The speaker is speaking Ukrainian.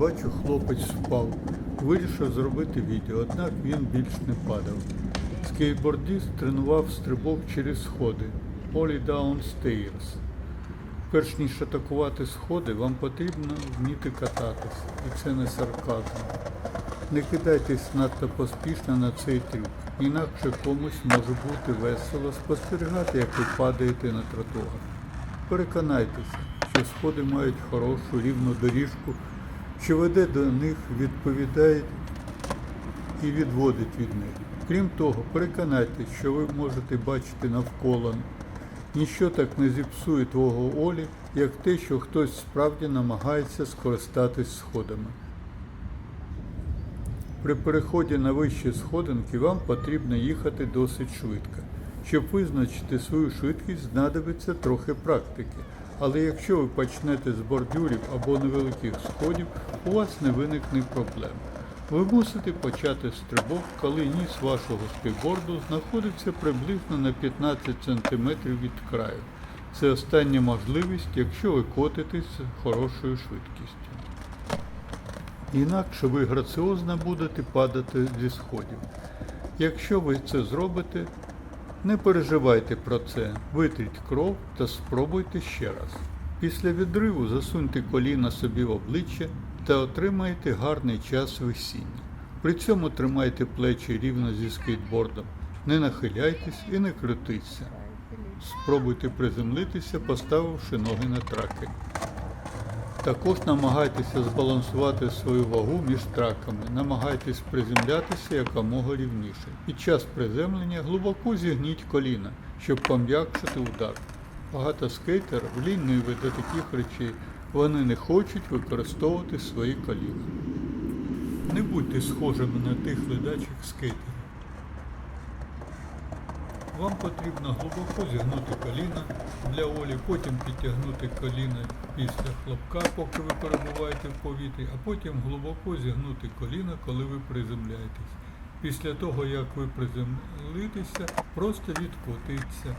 бачу, хлопець впав. Вирішив зробити відео, однак він більш не падав. Скейтбордист тренував стрибок через сходи. Ollie down stairs. Перш ніж атакувати сходи, вам потрібно вміти кататись. І це не сарказм. Не кидайтесь надто поспішно на цей трюк, інакше комусь може бути весело спостерігати, як ви падаєте на тротуар. Переконайтеся, що сходи мають хорошу рівну доріжку, що веде до них, відповідає і відводить від них. Крім того, переконайтеся, що ви можете бачити навколо. Ніщо так не зіпсує твого Олі, як те, що хтось справді намагається скористатись сходами. При переході на вищі сходинки вам потрібно їхати досить швидко. Щоб визначити свою швидкість, знадобиться трохи практики. Але якщо ви почнете з бордюрів або невеликих сходів, у вас не виникне проблем. Ви мусите почати стрибок, коли ніс вашого скейтборду знаходиться приблизно на 15 см від краю. Це остання можливість, якщо ви котитесь з хорошою швидкістю. Інакше ви граціозно будете падати зі сходів. Якщо ви це зробите, не переживайте про це, витріть кров та спробуйте ще раз. Після відриву засуньте коліна собі в обличчя та отримаєте гарний час весіння. При цьому тримайте плечі рівно зі скейтбордом, не нахиляйтесь і не крутіться. Спробуйте приземлитися, поставивши ноги на траки. Також намагайтеся збалансувати свою вагу між траками. Намагайтесь приземлятися якомога рівніше. Під час приземлення глибоко зігніть коліна, щоб пом'якшити удар. Багато скейтерів ліниві до таких речей. Вони не хочуть використовувати свої коліна. Не будьте схожими на тих ледачих скейтерів. Вам потрібно глибоко зігнути коліна для Олі, потім підтягнути коліна після хлопка, поки ви перебуваєте в повітрі, а потім глибоко зігнути коліна, коли ви приземляєтесь. Після того, як ви приземлитеся, просто відкотиться